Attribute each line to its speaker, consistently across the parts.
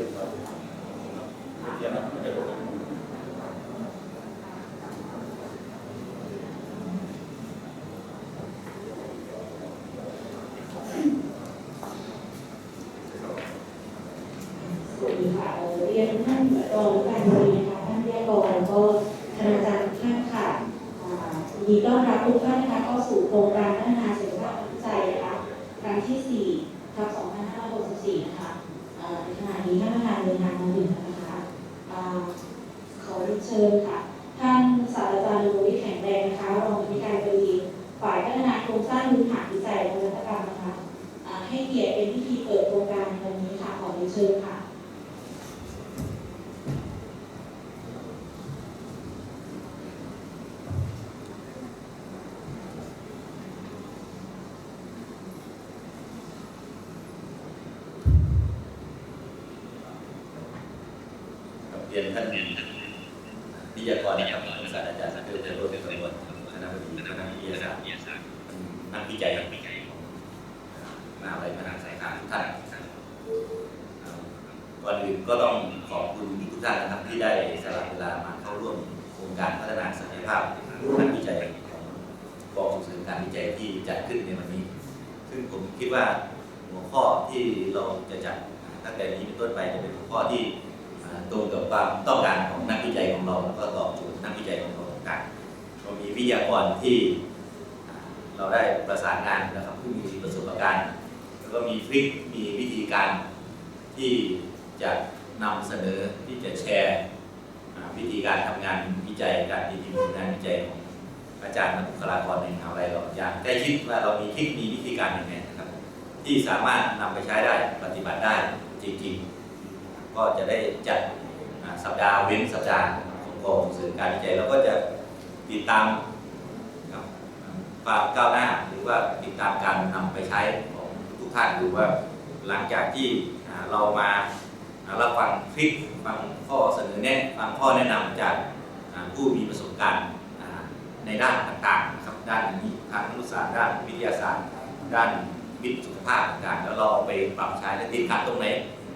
Speaker 1: ก็มี
Speaker 2: ค่ะเรียนท่านรองการบรินะคะท่านวิทยากรแล้วก็คณาจารย์ทุกท่านค่ะอ่ายินดีต้อนรับทุกท่านนะคะเข้าสู่โครงการพัฒนาศักยภาพนักวิจัยนะคะครั้งที่4ทับ2564นะคะอ่าในขณะนี้ท่านประธานเดินทางมาถึงแล้วนะคะอ่าขอเรียนเชิญค่ะ ท่านศาสตราจารย์นวิทย์แข็งแรงนะคะรองผู้การบดีฝ่ายพัฒนาโครงสร้างพื้นฐานวิจัยและนวัตกรรมนะคะอ่าให้เกียรติเป็นพิธีเปิดโครงการในวันนี้ค่ะขอเรียนเชิญค่ะ
Speaker 1: เรียนท่านวิทยากรนะครับศาสตราจารย์เพื่อจะร่วมเป็นสมวนคณะบดีคณะวิทยาศาสตร์นักวิจัยของมหาวิทยาลัยมหาสายการทุกท่านก่อนอื่นก็ต้องขอบคุณทุกท่านนะครับที่ได้สละเวลามาเข้าร่วมโครงการพัฒนาศักยภาพนักวิจัยของกองส่งเสริมการวิจัยที่จัดขึ้นในวันนี้ ซึ่งผมคิดว่าหัวข้อที่เราจะจัดตั้งแต่นี้เป็นต้นไปจะเป็นหัวข้อที่ อ่าตรงกับความต้องการของนักวิจัยของเราแล้วก็ตอบโจทย์นักวิจัยของเราต้องการเรามีวิทยากรที่อ่าเราได้ประสานงานนะครับผู้มีประสบการณ์ แล้วก็มีทริคมีวิธีการที่จะนำเสนอที่จะแชร์อ่าวิธีการทำงานวิจัยการตีพิมพ์งานวิจัยของ อาจารย์และบุคลากรในมหาวิทยาลัยเราอย่างใกล้ชิดว่าเรามีทริคมีวิธีการยังไงนะครับ ที่สามารถนำไปใช้ได้ปฏิบัติได้จริงๆ ก็จะได้จัดสัปดาห์เว้นสัปดาห์ของกองส่งเสริมการวิจัยแล้วก็จะติดตามความก้าวหน้าหรือว่าติดตามการนำไปใช้ของทุกท่านดูว่าหลังจากที่เรามารับฟังคลิปฟังข้อเสนอแนะฟังข้อแนะนำจากผู้มีประสบการณ์ ในด้านต่างๆนะครับด้านนี้ทางครุศาสตร์ด้านวิทยาศาสตร์ ด้านวิทย์สุขภาพต่างๆแล้วเราไปปรับใช้และติดขัดตรงไหน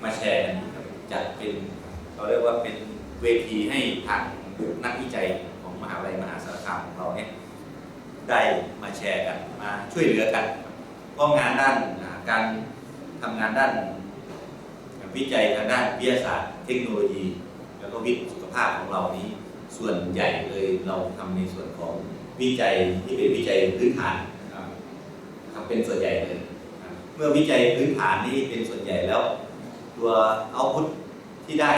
Speaker 1: มาแชร์กันครับจัดเป็นเราเรียกว่าเป็นเวทีให้ทางนักวิจัยของมหาวิทยาลัยมหาสารคามของเราเนี่ยได้มาแชร์กันมาช่วยเหลือกันเพราะงานด้านการทำงานด้านวิจัยทางด้านวิทยาศาสตร์ เทคโนโลยี แล้วก็วิทย์สุขภาพของเรานี้ ส่วนใหญ่เลยเราทำในส่วนของวิจัยที่เป็นวิจัยพื้นฐานครับเป็นส่วนใหญ่เลยเมื่อวิจัยพื้นฐานนี้เป็นส่วนใหญ่แล้ว ตัวเอาพุทที่ได้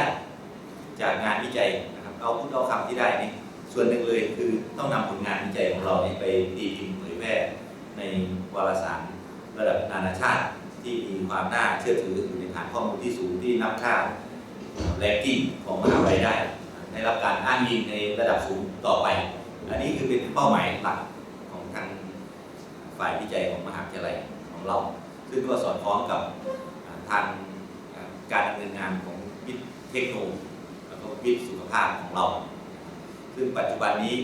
Speaker 1: จากงานวิจัยนะครับเอาพุทเอาคำที่ได้นี่ส่วนหนึ่งเลยคือต้องนำผลงานวิจัยของเรานี่ไปตีพิมพ์เผยแพร่ในวารสารระดับนานาชาติที่มีความน่าเชื่อถืออยู่ในฐานข้อมูลที่สูงที่นับค่าแรงกิ้งของมหาวิทยาลัยได้ ได้รับการอ้างอิงในระดับสูงต่อไป อันนี้คือเป็นเป้าหมายหลักของทางฝ่ายวิจัยของมหาวิทยาลัยของเรา ซึ่งก็สอดคล้องกับทางการดำเนินงานของวิทย์เทคโนโลยีแล้วก็วิทย์สุขภาพของเรา ซึ่งปัจจุบันนี้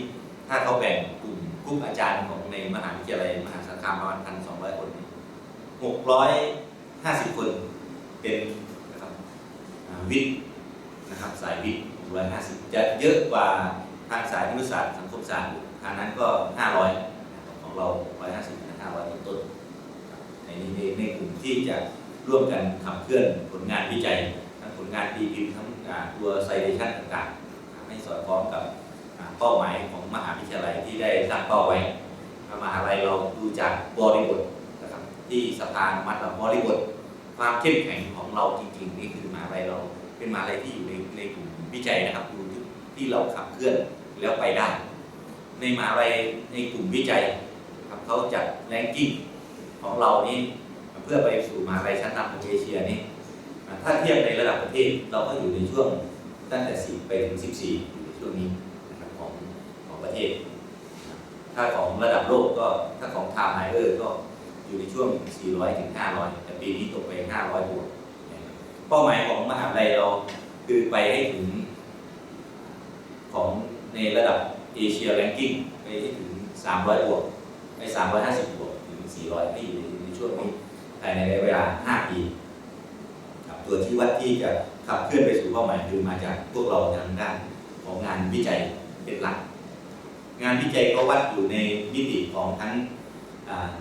Speaker 1: ถ้าเขาแบ่งกลุ่มกลุ่มอาจารย์ของในมหาวิทยาลัยมหาสารคามประมาณพันสองร้อยคนหกร้อยห้าสิบคนเป็นนะครับวิทย์นะครับสายวิทย์ ร้อยห้าสิบจะเยอะกว่าทางสายนิติศาสตร์สังคมศาสตร์อยู่ทางนั้นก็ห้าร้อยของเรา 150นะ500ต้นๆในในในกลุ่มที่จะร่วมกันขับเคลื่อนผลงานวิจัย ทั้งผลงานตีพิมพ์ทั้งตัวไซเดชันต่างๆ ให้สอดคล้องกับเป้าหมายของมหาวิทยาลัยที่ได้ตั้งเป้าไว้มหาลัยเราดูจากบริบทนะครับที่สภาอนุมัติเราบริบทความเข้มแข็งของเราจริงๆ นี่คือมหาลัยเราเป็นมหาลัยที่อยู่ใน วิจัยนะครับดูที่เราขับเคลื่อนแล้วไปได้ ในมหาลัยในกลุ่มวิจัยครับเขาจัดแรงกิ้งของเรานี่เพื่อไปสู่มหาลัยชั้นนำของเอเชียนี่ถ้าเทียบในระดับประเทศเราก็อยู่ในช่วงตั้งแต่10ไปถึง 14 อยู่ในช่วงนี้นะครับของของประเทศ ถ้าของระดับโลกก็ถ้าของไทม์ไฮเออร์ก็อยู่ในช่วง 400 ถึง 500 แต่ปีนี้ตกไป 500บวกนะครับเป้าหมายของมหาลัยเราคือไปให้ถึง ของในระดับเอเชียแรงกิ้งไปให้ถึง 300 บวกไป350 บวกถึง 400 ให้อยู่ในช่วงนี้ภายในระยะเวลา 5 ปีครับตัวที่วัดที่จะขับเคลื่อนไปสู่เป้าหมายคือมาจากพวกเราทางด้านของงานวิจัยเป็นหลัก งานวิจัยก็วัดอยู่ในมิติของทั้ง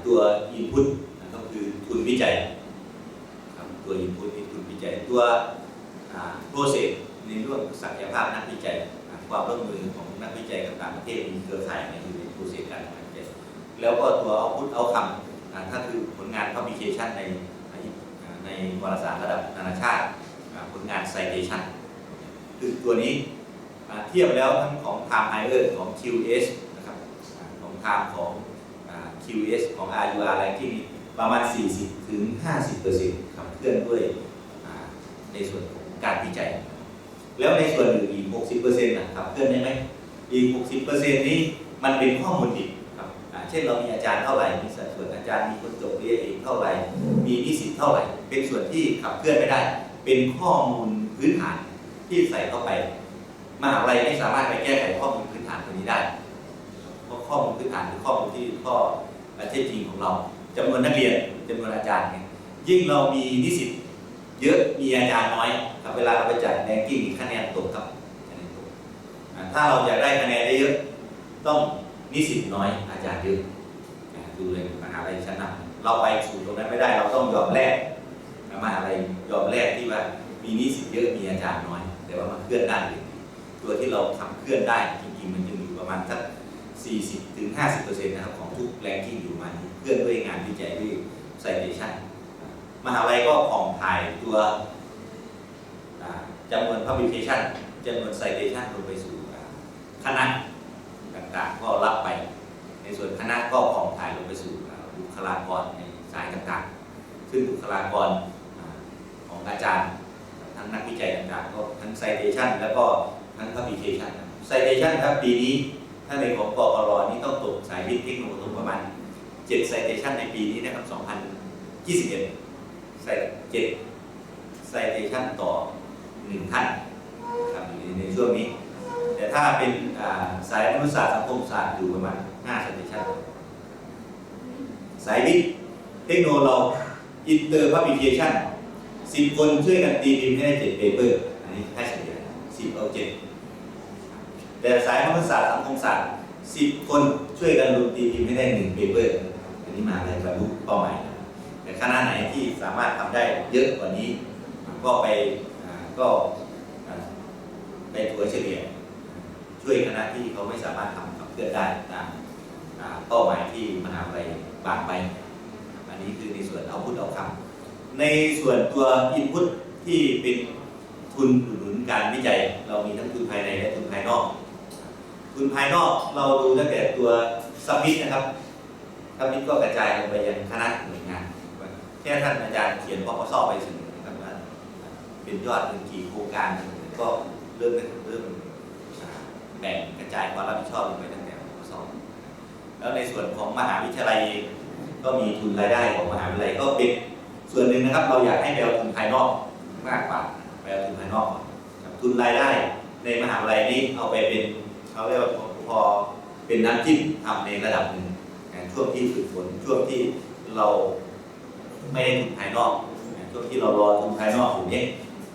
Speaker 1: ตัว input นะก็คือทุนวิจัยตัว input นี่ทุนวิจัยตัวอ่า process ในเรื่องศักยภาพนักวิจัย ความร่วมมือของนักวิจัยกับต่างประเทศมีเครือข่ายในอยู่ใน process การทำงานวิจัยแล้วก็ตัว output outcome อ่าถ้าคือผลงาน publication ในในในวารสารระดับนานาชาติผลงาน citation คือตัวนี้เทียบแล้วทั้งของ Time Higher ของ QS นะครับของ Time ของ QS ของ RUR ranking นี่ประมาณ 40ถึง50%ขับเคลื่อนด้วยในส่วนของการวิจัย แล้วในส่วนอื่นอีก 60%นะขับเคลื่อนได้ไหมอีก 60%นี้มันเป็นข้อมูลดิบครับเช่นเรามีอาจารย์เท่าไหร่ มีสัดส่วนอาจารย์มีคนจบเรียนเองเท่าไหร่ มีนิสิตเท่าไหร่ เป็นส่วนที่ขับเคลื่อนไม่ได้ เป็นข้อมูลพื้นฐานที่ใส่เข้าไปมหาวิทยาลัยไม่สามารถไปแก้ไขข้อมูลพื้นฐานตัวนี้ได้เพราะข้อมูลพื้นฐานคือข้อมูลที่ข้อเท็จจริงของเราจำนวนนักเรียนจำนวนอาจารย์เนี่ยยิ่งเรามีนิสิต เยอะมีอาจารย์น้อยครับเวลาเราไปจัดแรงกิ้งคะแนนตกครับคะแนนตกถ้าเราอยากได้คะแนนได้เยอะ ต้องนิสิตน้อยอาจารย์เยอะอ่าดูเลยมหาลัยชั้นนำเราไปสู่ตรงนั้นไม่ได้ เราต้องยอมแลกมหาลัยยอมแลกที่ว่ามีนิสิตเยอะมีอาจารย์น้อย แต่ว่ามันเคลื่อนได้เลยตัวที่เราขับเคลื่อนได้จริงๆ มันจะอยู่ประมาณสัก40ถึง50%นะครับของทุกแรงกิ้งอยู่มานี้เคลื่อนด้วยงานวิจัยด้วย citation มหาลัยก็ผ่องถ่ายตัวจำนวน publication จำนวน citation ลงไปสู่คณะต่างๆ ก็รับไป ในส่วนคณะก็ผ่องถ่ายลงไปสู่บุคลากรในสายต่างๆ ซึ่งบุคลากรของอาจารย์ ทั้งนักวิจัยต่างๆ ก็ทั้ง citation แล้วก็ทั้ง publication นะ citation ครับปีนี้ถ้าในของกกรนี่ต้องตกสายวิทย์เทคโนโลยีประมาณ7 citation ในปีนี้นะครับ2021 ใส่7 citation ต่อ1ท่านครับในในช่วงนี้ แต่ถ้าเป็นสายมนุษยศาสตร์สังคมศาสตร์อยู่ประมาณ5 citation สายวิทย์เทคโนโลยีอินเตอร์พับิเคชันสิบคนช่วยกันตีพิมพ์ให้ได้เจ็ดเปเปอร์อันนี้ให้เฉลี่ยสิบเอาเจ็ดแต่สายมนุษยศาสตร์สังคมศาสตร์สิบคนช่วยกันรวมตีพิมพ์ให้ได้หนึ่งเปเปอร์อันนี้มาในบรรลุเป้าหมายน แต่คณะไหนที่สามารถทำได้เยอะกว่านี้ ก็ไปก็ไปถัวเฉลี่ยช่วยคณะที่เขาไม่สามารถทำกับเพื่อนได้ตามเป้าหมายที่มหาวิทยาลัยบางไป อันนี้คือในส่วนเอาพุทเอาคำในส่วนตัวอินพุตที่เป็นทุนอุดหนุนการวิจัย เรามีทั้งทุนภายในและทุนภายนอก ทุนภายนอกเราดูตั้งแต่ตัวซับมิตนะครับซับมิตก็กระจายลงไปยังคณะหน่วยงาน แค่ท่านอาจารย์เขียนพอสอบไปถึงนะครับว่าเป็นยอดเป็นกี่โครงการก็เริ่มเริ่มอ่าแบ่งกระจายความรับผิดชอบลงไปตั้งแต่พอสอบแล้วในส่วนของมหาวิทยาลัยก็มีทุนรายได้ของมหาวิทยาลัยก็เป็นส่วนหนึ่งนะครับ เราอยากให้ไปเอาทุนภายนอกมากกว่าไปเอาทุนภายนอกก่อนครับทุนรายได้ในมหาวิทยาลัยนี้เอาไปเป็นเขาเรียกว่าพอเป็นน้ำจิ้มทำในระดับหนึ่งช่วงที่ฝึกฝนช่วงที่เรา ไม่ได้ทุนภายนอกช่วงที่เรารอทุนภายนอกอยู่เนี้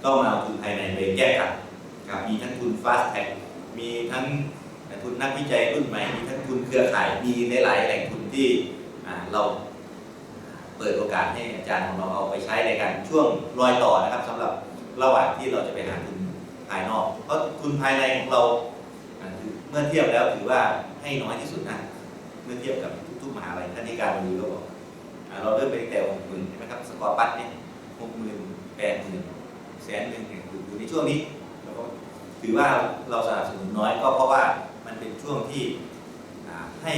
Speaker 1: ก็มาเอาทุนภายในไปแก้ขัดครับมีทั้งทุน fast track มีทั้งทุนนักวิจัยรุ่นใหม่ มีทั้งทุนเครือข่าย มีหลายแหล่งทุนที่เราเปิดโอกาสให้อาจารย์ของเราเอาไปใช้ในการช่วงรอยต่อนะครับสำหรับระหว่างที่เราจะไปหาทุนภายนอก เพราะทุนภายในของเราเมื่อเทียบแล้วถือว่าให้น้อยที่สุดนะ เมื่อเทียบกับทุกๆมหาลัยท่านที่การบริก็บอกอ่า เราเริ่มไปตั้งแต่หกหมื่นใช่ไหมครับสกอร์ปัดเนี่ยหกหมื่นแปดหมื่นแสนหนึ่งเนี่ยอยู่ในช่วงนี้แล้วก็ถือว่าเราสนับสนุนน้อยก็เพราะว่ามันเป็นช่วงที่ให้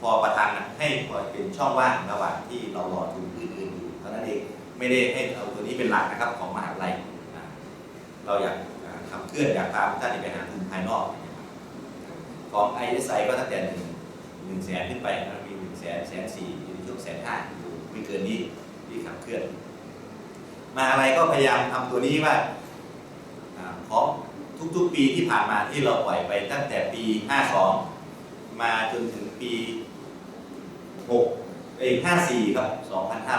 Speaker 1: พอประทานให้พอเป็นช่องว่างระหว่างที่เรารอทุนอื่นๆอยู่เท่านั้นเองไม่ได้ให้เอาตัวนี้เป็นหลักนะครับของมหาวิทยาลัยเราอยากอ่าขับเคลื่อนอยากพาท่านไปหาทุนภายนอกของ ISI ก็ตั้งแต่หนึ่งหนึ่งแสนขึ้นไปนมีหนึ่งแสนแสนสี่อยู่ในช่วงแสนห้า ไม่เกินนี้ที่ขับเคลื่อน มาอะไรก็พยายามทำตัวนี้ว่าของทุกๆปีที่ผ่านมาที่เราปล่อยไปตั้งแต่ปี 52 มาจนถึงปี 6 เอ้ย54 ครับ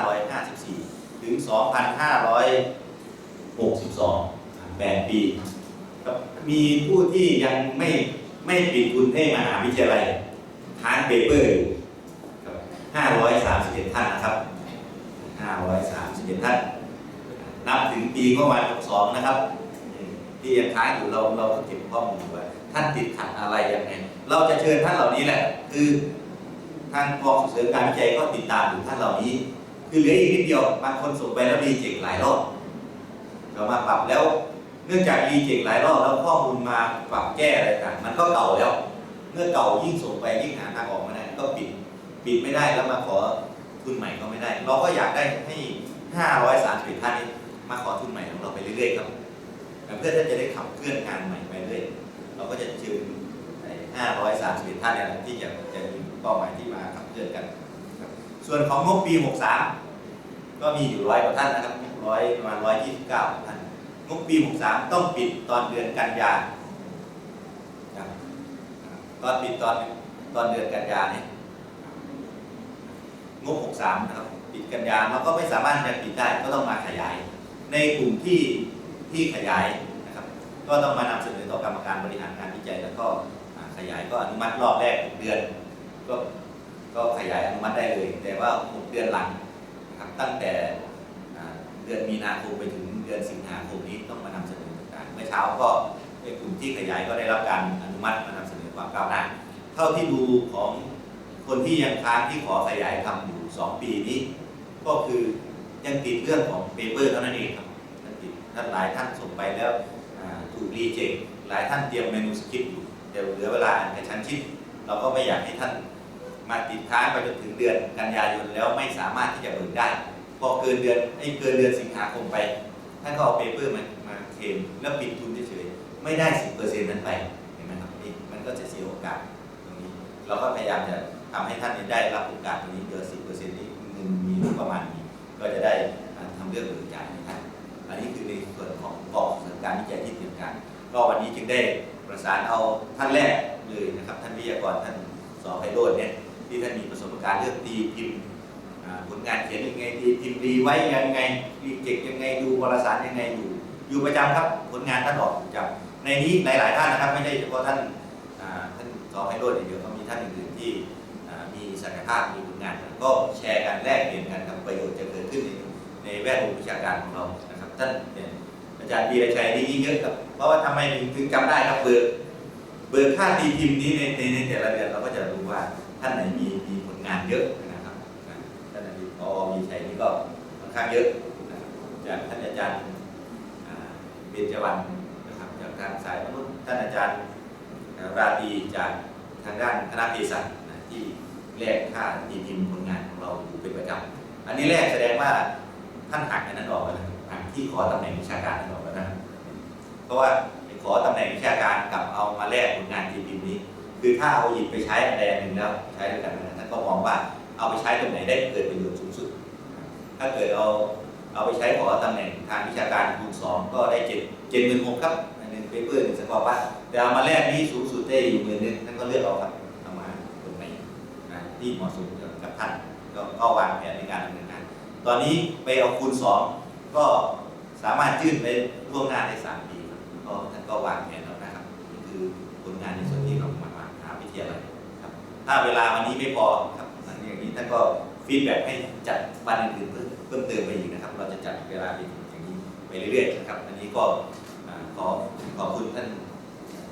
Speaker 1: 2554 ถึง 2562 8 ปีครับมีผู้ที่ยังไม่ไม่ปิดทุนให้มหาวิทยาลัยค้างเปเปอร์อยู่ 531 ท่านนะครับ531 ท่าน นับถึงปีประมาณ62 นะครับ ที่ยังค้างอยู่เราเราก็เก็บข้อมูลไว้ท่านติดขัดอะไรยังไง เราจะเชิญท่านเหล่านี้แหละ คือทางกองส่งเสริมการวิจัยก็ติดตามอยู่ท่านเหล่านี้ คือเหลืออีกนิดเดียว บางคนส่งไปแล้วรีเจ็คหลายรอบเรามาปรับแล้ว เนื่องจากรีเจ็คหลายรอบแล้วข้อมูลมาปรับแก้อะไรต่างมันก็เก่าแล้ว เมื่อเก่ายิ่งส่งไปยิ่งหาทางออกมาได้ก็ปิด ปิดไม่ได้แล้วมาขอทุนใหม่ก็ไม่ได้ เราก็อยากได้ให้ 531ท่านนี้มาขอทุนใหม่ของเราไปเรื่อยๆครับเพื่อที่จะได้ขับเคลื่อนงานใหม่ไปเรื่อยเราก็จะเชิญ531ท่านเนี่ยแหละที่จะจะมีเป้าหมายที่มาขับเคลื่อนกันครับส่วนของงบปี 63 ก็มีอยู่ร้อยกว่าท่านนะครับร้อยประมาณ129ท่านงบปี 63 ต้องปิดตอนเดือนกันยาครับตอนปิดตอนตอนเดือนกันยาเนี่ย งบ 63 นะครับปิดกันยาเราก็ไม่สามารถจะปิดได้ก็ต้องมาขยาย ในกลุ่มที่ที่ขยายนะครับ ก็ต้องมานำเสนอต่อกรรมการบริหารการวิจัยแล้วก็ขยายก็อนุมัติรอบแรกเดือน ก็ก็ขยายอนุมัติได้เลย แต่ว่าหกเดือนหลังนะครับตั้งแต่เดือนมีนาคมไปถึงเดือนสิงหาคมนี้ต้องมานำเสนอต่างๆเมื่อเช้าก็ในกลุ่มที่ขยายก็ได้รับการอนุมัติมานำเสนอความก้าวหน้าเท่าที่ดูของ คนที่ยังค้างที่ขอขยายทำอยู่สองปีนี้ ก็คือยังติดเรื่องของเปเปอร์เท่านั้นเองครับท่านติดท่านหลายท่านส่งไปแล้วถูกรีเจ็คหลายท่านเตรียมเมนูสคริปต์อยู่เดี๋ยวเหลือเวลาอ่านกระชั้นชิด เราก็ไม่อยากให้ท่านมาติดค้างไปจนถึงเดือนกันยายนแล้วไม่สามารถที่จะเบิกได้ พอเกินเดือนไอ้เกินเดือนสิงหาคมไป ท่านก็เอาเปเปอร์มามาเคลมแล้วปิดทุนเฉยๆไม่ได้สิบเปอร์เซ็นต์นั้นไปเห็นไหมครับนี่มันก็จะเสียโอกาสตรงนี้ เราก็พยายามจะ ทำให้ท่านได้รับโอกาสตรงนี้เดือนสิบเปอร์เซ็นต์นี้เงินมีประมาณนี้ก็จะได้อ่าทำเรื่องเบิกจ่ายให้ท่านอันนี้คือในส่วนของกองเสริมการวิจัยที่เตรียมการก็วันนี้จึงได้ประสานเอาท่านแรกเลยนะครับท่านวิทยากรท่านสอไพโรจน์เนี่ยที่ท่านมีประสบการณ์เรื่องตีพิมพ์ผลงานเขียนยังไงตีพิมพ์รีไว้ยังไงรีเก็บยังไงดูวารสารยังไงอยู่ อยู่ประจำครับผลงานท่านออกประจำในนี้หลาย ๆ ท่านนะครับไม่ใช่เฉพาะท่านอ่าท่านสอไพโรจน์อย่างเดียวก็มีท่านอื่นๆที่ ภาพมีผลงานก็แชร์กันแลกเปลี่ยนกันครับประโยชน์จะเกิดขึ้นในในแวดวงวิชาการของเรานะครับท่านเนี่ยอาจารย์วีรชัยนี่ยิ่งเยอะครับเพราะว่าทำไมถึงถึงจำได้ครับเบิกเบิกค่าตีพิมพ์นี้ในในแต่ละเดือนเราก็จะรู้ว่าท่านไหนมีมีผลงานเยอะนะครับท่านอดีตพอวีชัยนี่ก็ค่อนข้างเยอะจากท่านอาจารย์เบญจวรรณนะครับจากทางสายมนุษย์ท่านอาจารย์ราตรีจากทางด้านคณะเภสัชที่ แลกค่าตีพิมพ์ผลงานของเราอยู่เป็นประจำอันนี้แรกแสดงว่าท่านหักอันนั้นออกไปแล้วทางที่ขอตำแหน่งวิชาการออกแล้วนะเพราะว่าขอตำแหน่งวิชาการกับเอามาแลกผลงานทีพิมพ์นี้ คือถ้าเอาหยิบไปใช้อันใดหนึ่งแล้วใช้ด้วยกันนะท่านก็มองว่าเอาไปใช้ตรงไหนได้เกิดประโยชน์สูงสุด ถ้าเกิดเอาเอาไปใช้ขอตำแหน่งทางวิชาการคูณสองก็ได้เจ็ดเจ็ดหมื่นหกครับอันหนึ่งเปเปอร์หนึ่งสกอร์บ้าแต่เอามาแลกนี้สูงสุดได้อยู่หมื่นหนึงท่านก็เลือกเอาครับเอามาตรงไหนนะ ที่เหมาะสมกับท่านก็ก็วางแผนในการดำเนินงาน ตอนนี้ไปเอาคูณสองก็สามารถยื่นไปล่วงหน้าได้สามปีครับก็ท่านก็วางแผนแล้วนะครับนี่คือผลงานในส่วนที่เรามามหาวิทยาลัยครับ ถ้าเวลาวันนี้ไม่พอครับอย่างนี้ท่านก็ฟีดแบ็กให้จัดวันอื่นเพิ่มเพิ่มเติมไปอีกนะครับ เราจะจัดเวลาอย่างนี้ไปเรื่อยๆนะครับ อันนี้ก็ขอขอบคุณท่าน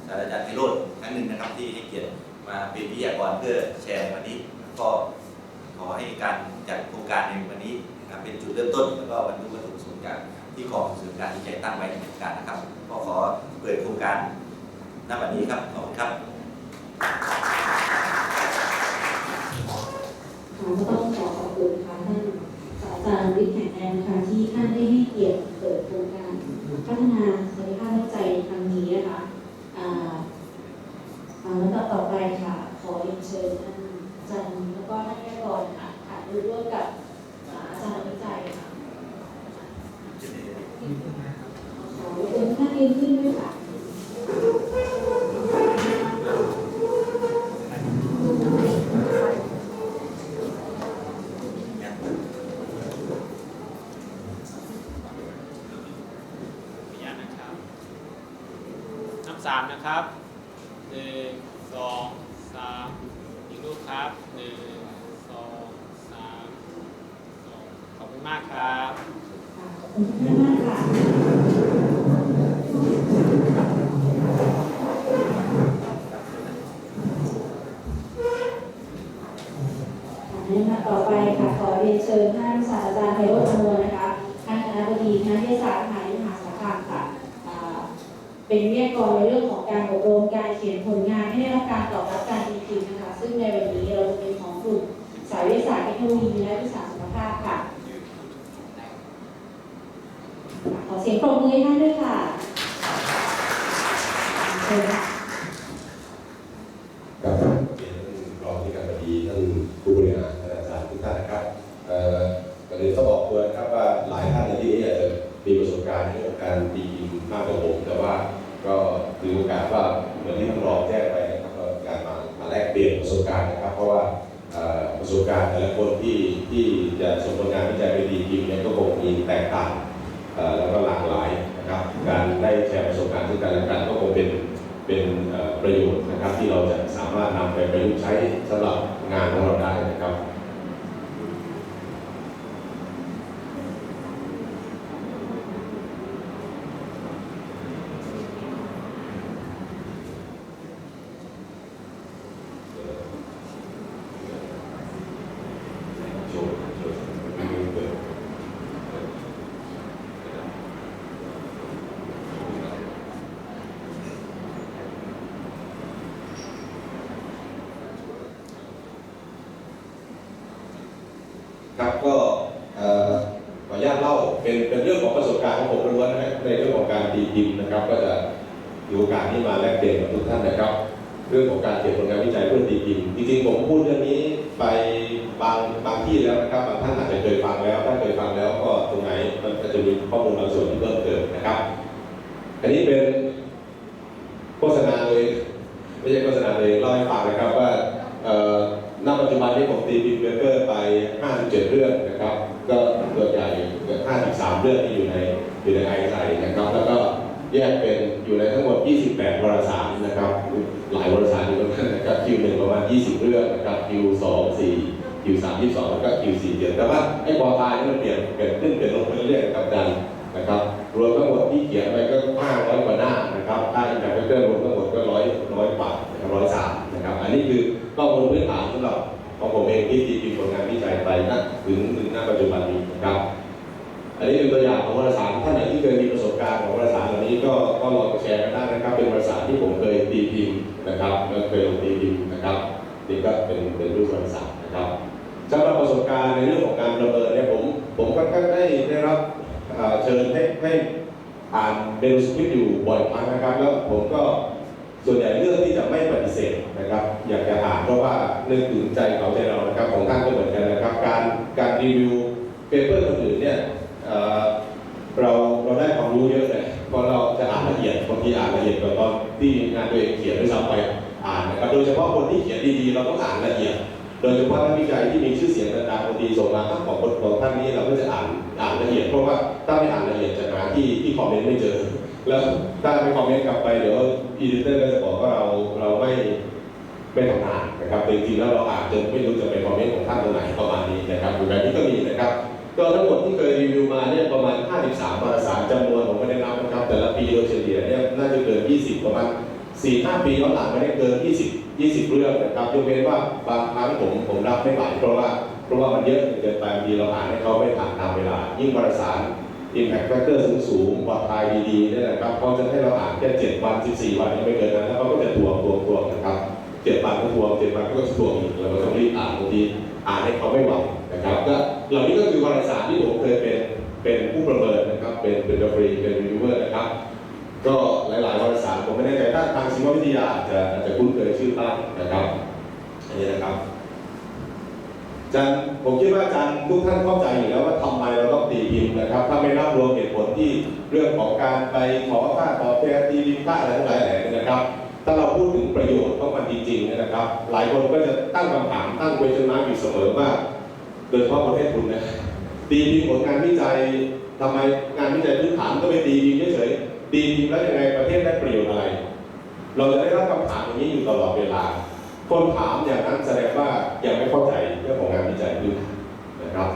Speaker 1: ศาสตราจารย์ไพโรจน์ครั้งหนึ่งนะครับที่ให้เกียรติมาเป็นวิทยากรเพื่อแชร์วันนี้ ก็ขอให้การจัดโครงการในวันนี้นะครับเป็นจุดเริ่มต้น แล้วก็บรรลุวัตถุประสงค์จากที่กองส่งเสริมการวิจัยตั้งไว้ในโครงการนะครับ ก็ขอเปิดโครงการณวันนี้ครับขอบคุณครับ
Speaker 2: ค่ะก็ต้องขอขอบคุณค่ะท่านศาสตราจารย์วิทย์แข็งแรงนะคะที่ท่านได้ให้เกียรติเปิดโครงการพัฒนาศักยภาพวิจัยในครั้งนี้นะคะอ่าอ่าแล้วต่อต่อไปค่ะ ขอเรียนเชิญท่านอาจารย์ ก็ท่านวิทยากรค่ะถ่ายรูปร่วมกับอ่าจารย์วิจัยค่ะขอเชิญท่านยืนขึ้นด้วยค่ะ
Speaker 3: สามนะครับหนึ่งสองสามอีกรูปครับหนึ่งสองสามสองขอบคุณ มากครับ
Speaker 2: ค่ะขอบคุณมากค่ะในลำดับต่อไปค่ะขอเรียนเชิญ สียงปรบมือให้ท่านด้วยค่ะเชิญค่ะ
Speaker 4: กับเป็นรองที่การบดีท่านผู้บริหารท่านอาจารย์ทุกท่านนะครับเอ่อก่อนอื่นต้องบอกตัวนะครับว่าหลายท่านในที่นี้อาจจะมีประสบการณ์ในเรื่องของการตีพิมพ์มากกว่าผมแต่ว่าก็ถือโอกาสว่าเหมือนที่ท่านรองแจ้งไปนะครับก็การมามาแลกเปลี่ยนประสบการณ์นะครับ เพราะว่าเอ่อประสบการณ์แต่ละคนที่ที่จะส่งผลงานวิจัยไปตีพิมพ์เนี่ยก็คงมีแตกต่างเอ่อแล้วก็หลากหลายนะครับ การได้แชร์ประสบการณ์ซึ่งกันและกันก็คงเป็น เป็นเอ่อประโยชน์นะครับที่เราจะสามารถนำไปประยุกต์ใช้สำหรับงานของเราได้นะครับ โชว์โชว์เปิด ครับก็พ่อขออนุญาตเล่าเป็นเป็นเรื่องของประสบการณ์ของผมล้วนๆนะในเรื่องของการตีพิมพ์นะครับ ก็จะถือโอกาสที่มาแลกเปลี่ยนกับทุกท่านนะครับ เรื่องของการเขียนผลงานวิจัยเพื่อตีพิมพ์จริงๆผมพูดเรื่องนี้ไปบางบางที่แล้วนะครับบางท่านอาจจะเคยฟังแล้วถ้าเคยฟังแล้วก็ตรงไหนมันจะมีข้อมูลบางส่วนที่เพิ่มเติมนะครับ อันนี้เป็นโฆษณาเลยไม่ใช่โฆษณาเลยเล่าให้ฟังนะครับว่าเอ่อณปัจจุบันนี้ผมตีพิมพ์เบเกอร์ไป 57 เรื่องนะครับ ก็ส่วนใหญ่เกือบ53 เรื่องที่อยู่ในอยู่ในไอซ์ไนะครับ แล้วก็แยกเป็นอยู่ในทั้งหมด 28 วารสารนะครับ หลายวารสารอยู่ตรงนั้นนะครับ Q1 ประมาณ 20 เรื่องนะครับ Q2 4 Q3 22แล้วก็ Q4 เจ็ดแต่ว่าไอ้บอลพายนี่มันเปลี่ยนเปลี่ยนขึ้นเปลี่ยนลงไปเรื่อยๆนะครับอาจารย์นะครับรวมทั้งหมดที่เขียนไปก็500กว่าหน้านะครับถ้าอินเตอร์เฟกรวมทั้งหมดก็ร้อยร้อยกว่านะครับร้อยสามนะครับ อันนี้คือข้อมูลพื้นฐานสำหรับของผมเองที่ตีมผลงานวิจัยไปณถึงถึงณปัจจุบันนี้นะครับ นี่ก็เป็นเป็นรูปวารสารนะครับสำหรับประสบการณ์ในเรื่องของการประเมินเนี่ยผมผมก็ได้ได้รับเอ่อเชิญให้ให้อ่านเบลสคริปต์อยู่บ่อยครั้งนะครับ แล้วผมก็ส่วนใหญ่เลือกที่จะไม่ปฏิเสธนะครับ อยากจะอ่านเพราะว่านึกถึงใจเขาใจเรานะครับของท่านก็เหมือนกันนะครับ การการรีวิวเปเปอร์คนอื่นเนี่ยเเราเราได้ความรู้เยอะเลยเพราะเราจะอ่านละเอียดบางทีอ่านละเอียดกว่าตอนที่งานตัวเองเขียนด้วยซ้ำไป อ่านนะครับโดยเฉพาะคนที่เขียนดีๆ เราต้องอ่านละเอียด โดยเฉพาะนักวิจัยที่มีชื่อเสียงต่างๆบางทีส่งมาของคนของท่านนี้เราก็จะอ่านอ่านละเอียดเพราะว่าถ้าไม่อ่านละเอียดจะหาที่ที่คอมเมนต์ไม่เจอ แล้วถ้าไปคอมเมนต์กลับไปเดี๋ยวอีดิเตอร์ก็จะบอกว่าเราเราไม่ไม่ทำงานนะครับจริงๆแล้วเราอาจจะไม่รู้จะไปคอมเมนต์ของท่านตรงไหนประมาณนี้นะครับแบบนี้ก็มีนะครับก็ทั้งหมดที่เคยรีวิวมาเนี่ยประมาณ 53วารสาจำนวนผมไม่ได้นับนะครับ แต่ละปีโดยเฉลี่ยเนี่ยน่าจะเกิน 20 ประมาณ 4-5ปีย้อนหลังไม่ได้เกิน20 20เรื่องนะครับยกเว้นว่าบางครั้งผมผมรับไม่ไหวเพราะว่าเพราะว่ามันเยอะเกินไปบางทีเราอ่านให้เขาไม่ทันตามเวลา ยิ่งวารสาร impact factor สูงสูงๆปลอดภัยดีๆนี่นะครับเขาจะให้เราอ่านแค่7วัน14วันยังไม่เกินนั้นแล้วเขาก็จะทวงทวงทวงนะครับเจ็ดวันก็ทวงเจ็ดวันก็ทวงอีกเราก็ต้องรีบอ่านบางทีอ่านให้เขาไม่ไหวนะครับก็เหล่านี้ก็คือวารสารที่ผมเคยเป็นเป็นผู้ประเมินนะครับเป็นเป็นเรฟรีเป็นรีวิวเวอร์นะครับ ก็หลาย ๆ วารสารผมไม่แน่ใจถ้าทางชีววิทยาอาจจะอาจจะคุ้นเคยชื่อตั้งนะครับอันนี้นะครับจารย์ผมคิดว่าจารย์ทุกท่านเข้าใจอยู่แล้วว่าทำไมเราต้องตีพิมพ์นะครับ ถ้าไม่นับรวมเหตุผลที่เรื่องของการไปขอค่าตอบแทนตีพิมพ์ค่าอะไรทั้งหลายแหล่นนะครับ ถ้าเราพูดถึงประโยชน์ของมันจริง ๆ นะครับ หลายคนก็จะตั้งคำถามตั้ง question mark อยู่เสมอว่าโดยเฉพาะประเทศคุณนะตีพิมพ์ผลงานวิจัยทำไมงานวิจัยพื้นฐานก็ไปตีพิมพ์เฉยๆ ตีพิมพ์แล้วยังไงประเทศได้ประโยชน์อะไร เราจะได้รับคำถามอย่างนี้อยู่ตลอดเวลา คนถามอย่างนั้นแสดงว่ายังไม่เข้าใจเรื่องของงานวิจัยพื้นฐานนะครับ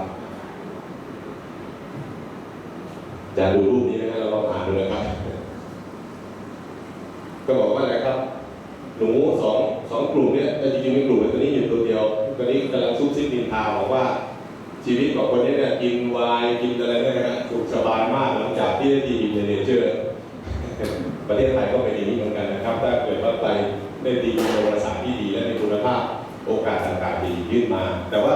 Speaker 4: จะดูรูปนี้นะครับเราลองอ่านดูนะครับ ก็บอกว่าอะไรครับหนูสองสองกลุ่มเนี่ยแต่จริงๆไม่กลุ่มเลยตัวนี้อยู่ตัวเดียวตัวนี้กำลังซุบซิบดินทาบอกว่า ชีวิตของคนนี้เนี่ยกินวน์กินอะไรเนี่ยนะสุขสบายมากหลังจากที่ได้ดีอินเนเจอร์ ประเทศไทยก็เป็นอย่างนี้เหมือนกันนะครับ ถ้าเกิดว่าไปได้ดีมีวารสารที่ดีและมีคุณภาพโอกาสต่างๆดียื่นมา แต่ว่า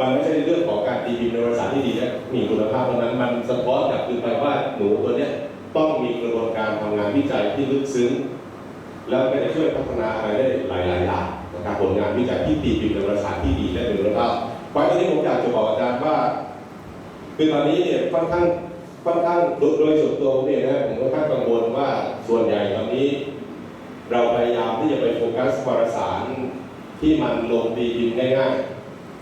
Speaker 4: มันไม่ใช่เรื่องของการตีพิมพ์ในวารสารที่ดีและมีคุณภาพเท่านั้นมันสะท้อนกลับคืนไปว่าหนูตัวเนี้ยต้องมีกระบวนการทำงานวิจัยที่ลึกซึ้ง แล้วก็จะช่วยพัฒนาอะไรได้หลายๆอย่างนะครับผลงานวิจัยที่ตีพิมพ์ในวารสารที่ดีและมีคุณภาพไว้ตรงนี้ผมอยากจะบอกอาจารย์ว่า คือตอนนี้เนี่ยค่อนข้าง ค่อนข้างโดยส่วนตัวผมเองนะผมค่อนข้างกังวลว่าส่วนใหญ่ตอนนี้ เราพยายามที่จะไปโฟกัสวารสารที่มันลงตีพิมพ์ง่าย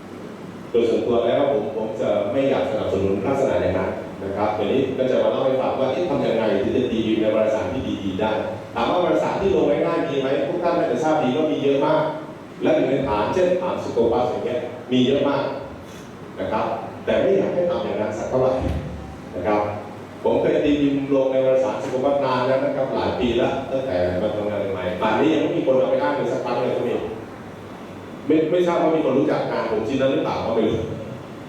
Speaker 4: ๆโดยส่วนตัวแล้วผมผมจะไม่อยากสนับสนุนลักษณะอย่างนั้นนะครับทีนี้ก็จะมาเล่าให้ฟังว่าที่ทำยังไงถึงจะตีพิมพ์ในวารสารที่ดีๆได้ถามว่าวารสารที่ลงง่ายๆมีไหมทุกท่านน่าจะทราบดีว่ามีเยอะมาก และอยู่ในฐานเช่นฐานสุโกปัสอย่างเงี้ยมีเยอะมากนะครับ แต่ไม่อยากให้ทำอย่างนั้นสักเท่าไหร่ นะครับ ผมเคยตีพิมพ์ลงในวารสารสุขภาพนานแล้วนะครับ หลายปีแล้วตั้งแต่มาทำงานใหม่ป่านนี้ยังไม่มีคนเอาไปอ้างเลยสักครั้งเลยก็มีไม่ไม่ทราบว่ามีคนรู้จักงานผมชิ้นนั้นหรือเปล่าก็ไม่รู้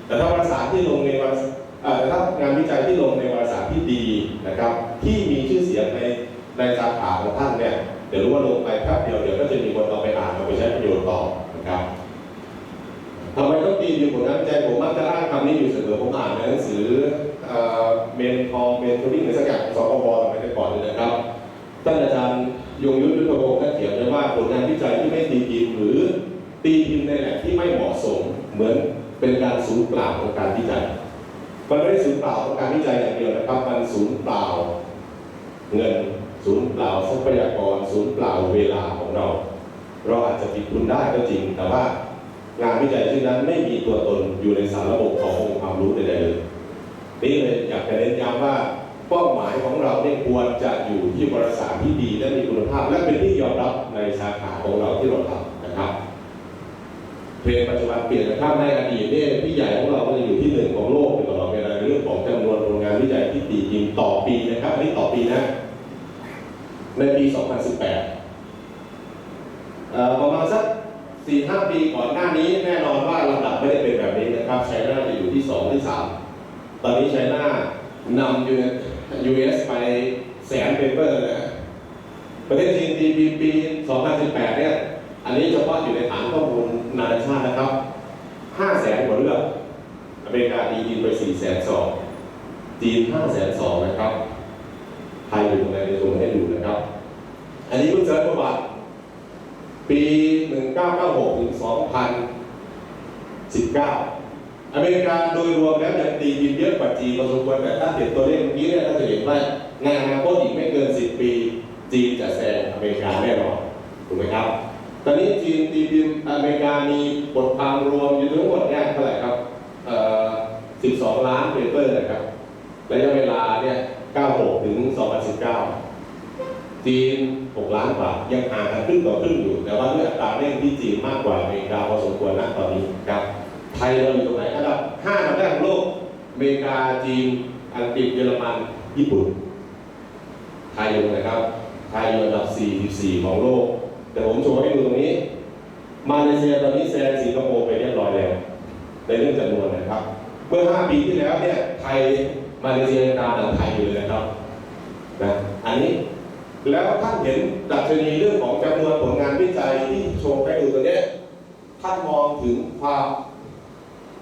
Speaker 4: แต่ถ้าวารสารที่ลงในวารแต่ถ้างานวิจัยที่ลงในวารสารที่ดีนะครับ ที่มีชื่อเสียงในในสาขาของท่านเนี่ยเดี๋ยวรู้ว่าลงไปแป๊บเดียวเดี๋ยวก็จะมีคนเอาไปอ่านเอาไปใช้ประโยชน์ต่อนะครับทำไมต้องตีพิมพ์ผลงานวิจัยผมมักจะอ้างคำนี้อยู่เสมอผมอ่านในหนังสือ เมนทองเมนทอริ่งในสักอย่างของสคบสมัยแต่ก่อนเลยนะครับ ท่านอาจารย์ยงยุทธยุทธพงศ์ท่านเขียนไว้ว่าผลงานวิจัยที่ไม่ตีพิมพ์หรือตีพิมพ์ในแหล่งที่ไม่เหมาะสมเหมือนเป็นการสูญเปล่าของการวิจัย มันไม่ได้สูญเปล่าของการวิจัยอย่างเดียวนะครับ มันสูญเปล่าเงินสูญเปล่าทรัพยากรสูญเปล่าเวลาของเรา เราอาจจะติดทุนได้ก็จริง แต่ว่างานวิจัยชิ้นนั้นไม่มีตัวตนอยู่ในสารระบบของ นี่เลยอยากจะเน้นย้ำว่าเป้าหมายของเราเนี่ยควรจะอยู่ที่วารสารที่ดีและมีคุณภาพ และเป็นที่ยอมรับในสาขาของเราที่เราทำนะครับเทรนด์ปัจจุบันเปลี่ยนนะครับในอดีตเนี่ยพี่ใหญ่ของเราก็จะอยู่ที่หนึ่งของโลกอยู่ตลอดเวลาในเรื่องของจำนวนโรงงานวิจัยที่ตีพิมต่อปีนะครับอันนี้ต่อปีนะ ในปี 2018ประมาณสักสี่ห้าปีก่อนหน้านี้แน่นอนว่าลำดับไม่ได้เป็นแบบนี้นะครับไชน่าจะอยู่ที่สองที่สาม ตอนนี้ไชน่านำ US ไปแสนเปเปอร์นะประเทศจีนปีปีปี 2018 เนี่ย อันนี้เฉพาะอยู่ในฐานข้อมูลนานาชาตินะครับ 5 แสนกว่าเรื่องอเมริกาดีอินไป 4 แสนสองจีน 5 แสนสองนะครับไทยอยู่ตรงไหนในตรงให้ดูนะครับ อันนี้เพิ่งเจอประวัติปี 1996 ถึง 2019 อเมริกาโดยรวมแล้วยังตีพิมเยอะกว่าจีนพอสมควรแต่ถ้าเห็นตัวเลขเมื่อกี้เนี่ยก็จะเห็นว่าในอนาคตอีกไม่เกิน 10 ปี จีนจะแซงอเมริกาแน่นอนถูกไหมครับ ตอนนี้จีนตีพิมอเมริกามีบทความรวมอยู่ทั้งหมดเนี่ยเท่าไหร่ครับเอ่อ12 ล้านเปเปอร์นะครับระยะเวลาเนี่ย96 ถึง 2019 จีน 6 ล้านกว่า ยังห่างกันครึ่งต่อครึ่งอยู่ แต่ว่าด้วยอัตราเร่งที่จีนมากกว่าอเมริกาพอสมควรนะตอนนี้ครับ ทยเราอยู่ตรงไหนอันดับ5อันดับแรกของโลกอเมริกาจีนอังกฤษเยอรมันญี่ปุ่น ไทยอยู่ตรงไหนครับ ไทยอยู่อันดับ 44 ของโลก แต่ผมโชว์ให้ดูตรงนี้ มาเลเซียตอนนี้แซงสิงคโปร์ไปเรียบร้อยแล้วในเรื่องจำนวนนะครับ เมื่อ 5 ปีที่แล้วเนี่ยไทยมาเลเซียตามหลังไทยอยู่เลยนะครับนะอันนี้แล้วท่านเห็นดัชนีเรื่องของจำนวนผลงานวิจัยที่โชว์ให้ดูตัวนี้ท่านมองถึงความ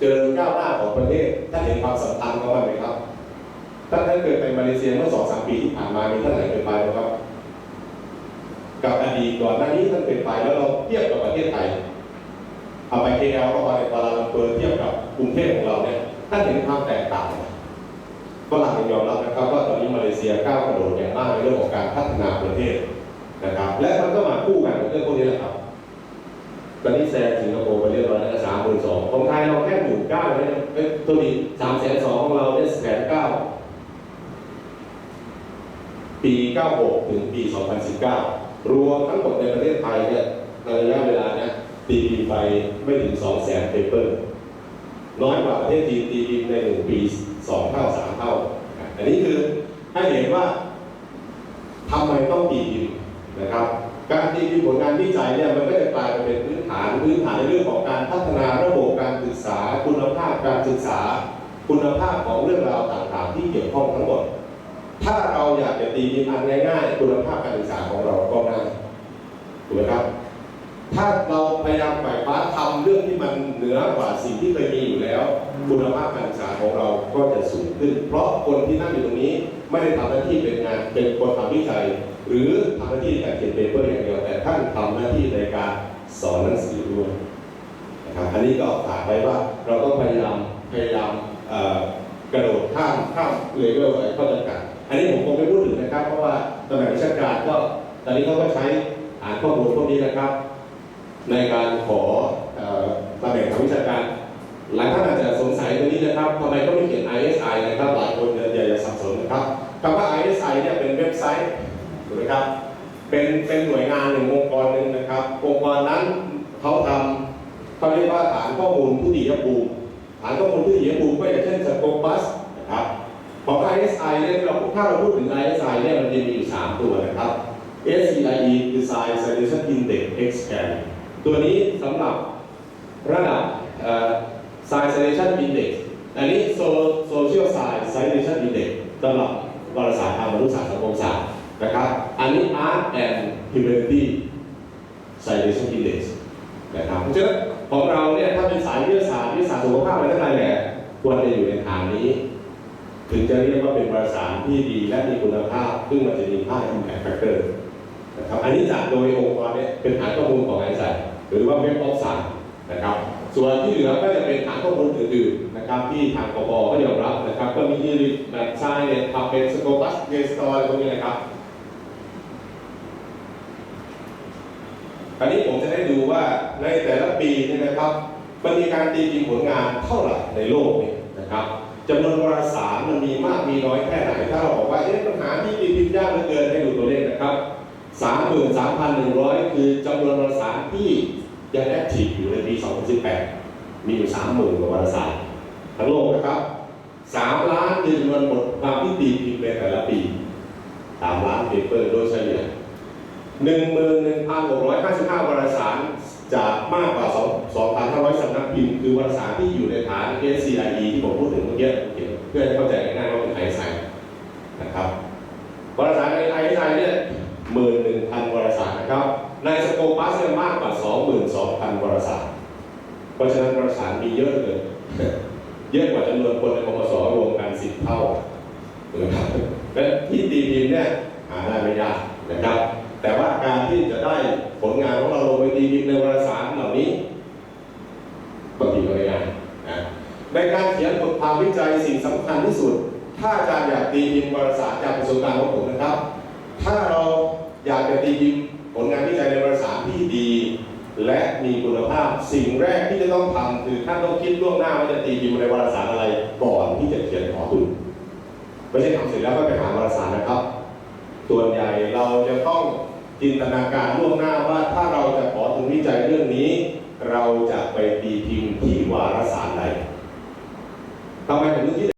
Speaker 4: เจริญก้าวหน้าของประเทศท่านเห็นความสำคัญของมันไหมครับท่านท่านเกิดไปมาเลเซียเมื่อสองสามปีที่ผ่านมามีท่านไหนเคยไปไหมครับ กับอดีตก่อนหน้านี้ท่านเป็นไปแล้วเราเทียบกับประเทศไทยเอาไปเคเอาก็มาในปาราลัมเปอร์เทียบกับกรุงเทพของเราเนี่ยท่านเห็นความแตกต่างไหมฝรั่งยอมรับนะครับว่าตอนนี้มาเลเซียก้าวกระโดดอย่างมากในเรื่องของการพัฒนาประเทศนะครับ และมันก็มาคู่กันกับเรื่องพวกนี้แหละครับ ตอนนี้แซงสิงคโปร์ไปเรียบร้อยแล้วสามหมื่นสองของไทยเราแค่หมื่นเก้าเลยนะเอ้ยตัวนี้สามแสนสองของเราเนี่ยแสนเก้าปีเก้าหกถึงปีสองพันสิบเก้ารวมทั้งหมดในประเทศไทยเนี่ยในระยะเวลาเนี่ยตีพิมพ์ไปไม่ถึงสองแสนเปเปอร์น้อยกว่าประเทศจีนตีพิมพ์ในหนึ่งปีสองเท่าสามเท่า อันนี้คือให้เห็นว่าทำไมต้องตีพิมพ์ การตีพิมพ์ผลงานวิจัยเนี่ยมันก็จะกลายมาเป็นพื้นฐานพื้นฐานในเรื่องของการพัฒนาระบบการศึกษา คุณภาพการศึกษา คุณภาพของเรื่องราวต่างๆ ที่เกี่ยวข้องทั้งหมด ถ้าเราอยากจะตีพิมพ์อันง่ายๆ คุณภาพการศึกษาของเราก็ง่ายถูกไหมครับ ถ้าเราพยายามไฝ่ฟ้าทำเรื่องที่มันเหนือกว่าสิ่งที่เคยมีอยู่แล้ว คุณภาพการศึกษาของเราก็จะสูงขึ้น เพราะคนที่นั่งอยู่ตรงนี้ ไม่ได้ทำหน้าที่เป็นงานเป็นคนทำวิจัย หรือทำหน้าที่ในการเขียนเปเปอร์อย่างเดียวแต่ท่านทำหน้าที่ในการสอนหนังสือด้วยนะครับอันนี้ก็ฝากไว้ว่าเราต้องพยายามพยายามกระโดดข้ามข้ามเลเวลอะไรข้อจำกัดอันนี้ผมคงไม่พูดถึงนะครับ เพราะว่าตำแหน่งวิชาการก็ตอนนี้เขาก็ใช้ฐานข้อมูลพวกนี้นะครับ ในการขอตำแหน่งทางวิชาการ นี้นะครับทำไมก็ไม่เขียน ISI นะครับ หลายคนอย่าอย่าอย่าสับสนนะครับคำว่า ISI เนี่ยเป็นเว็บไซต์ถูกไหมครับ เป็นเป็นหน่วยงานหนึ่งองค์กรหนึ่งนะครับองค์กรนั้นเขาทำเขาเรียกว่าฐานข้อมูลผู้ดียภูมิฐานข้อมูลผู้ดียภูมิก็อย่างเช่นสโคปัสนะครับของ ISI เนี่ยเราถ้าเราพูดถึง ISI เนี่ยมันจะมีอยู่ 3 ตัวนะครับ SCIE คือ Science Citation Index Expand ตัวนี้สำหรับระดับเอันนี้ So- Social Science Citation Index สำหรับวารสารทางมนุษยศาสตร์สังคมศาสตร์นะครับ อันนี้ Art and Humanity Citation Index นะครับเพราะฉะนั้นของเราเนี่ยถ้าเป็นสายวิทยาศาสตร์วิทยาศาสตร์สุขภาพอะไรทั้งหลายแหละควรจะอยู่ในฐานนี้ ถึงจะเรียกว่าเป็นวารสารที่ดีและมีคุณภาพ ซึ่งมันจะมีค่า impact factor นะครับ อันนี้จากโดยองค์กรเนี่ยเป็นฐานข้อมูลของไอซ์หรือว่าเว็บออฟสาร นะครับ ส่วนที่เหลือก็จะเป็นฐานข้อมูลอื่นๆนะครับที่ทางกบก็ยอมรับนะครับ ก็มีที่แบบไซเนี่ยทำเป็นสโคปัสเกสตอร์อะไรพวกนี้นะครับอันนี้ผมจะให้ดูว่าในแต่ละปีเนี่ยนะครับมันมีการตีพิมพ์ผลงานเท่าไหร่ในโลกเนี่ยนะครับจำนวนวารสารมันมีมากมีน้อยแค่ไหน ถ้าเราบอกว่าเอ๊ะปัญหาที่ตีพิมพ์ยากเหลือเกินให้ดูตัวเลขนะครับ 33,100 คือจำนวนวารสารที่ ยังแอคทีฟอยู่ในปี 2018 มีอยู่ 30,000กว่าวารสารทั้งโลกนะครับ 3 ล้านคือจำนวนบทความที่ตีพิมพ์ในแต่ละปี 3 ล้านเปเปอร์โดยเฉลี่ย11,655วารสารจากมากกว่า 2,500สำนักพิมพ์คือวารสารที่อยู่ในฐาน SCIE ที่ผมพูดถึงเมื่อกี้เพื่อให้เข้าใจง่ายๆว่าเป็นไอไซนะครับวารสารในไอไซเนี่ย11,000วารสารนะครับในส 22,000วารสาร เพราะฉะนั้นวารสารมีเยอะเลยเยอะกว่าจำนวนคนในกมสรวมกัน10เท่านะครับและที่ตีพิมพ์เนี่ยหาได้ไม่ยากนะครับ แต่ว่าการที่จะได้ผลงานของเราลงไปตีพิมพ์ในวารสารเหล่านี้บางทีก็ไม่ง่ายนะในการเขียนบทความวิจัยสิ่งสำคัญที่สุด ถ้าอาจารย์อยากตีพิมพ์วารสารจากประสบการณ์ของผมนะครับ ถ้าเราอยากจะตีพิมพ์ผลงานวิจัยในวารสารที่ดี และมีคุณภาพสิ่งแรกที่จะต้องทำคือท่านต้องคิดล่วงหน้าว่าจะตีพิมพ์ในวารสารอะไรก่อนที่จะเขียนขอทุนไม่ใช่ทำเสร็จแล้วก็ไปหาวารสารนะครับ ส่วนใหญ่เราจะต้องจินตนาการล่วงหน้าว่าถ้าเราจะขอทุนวิจัยเรื่องนี้ เราจะไปตีพิมพ์ที่วารสารใดทำไมผมถึงคิด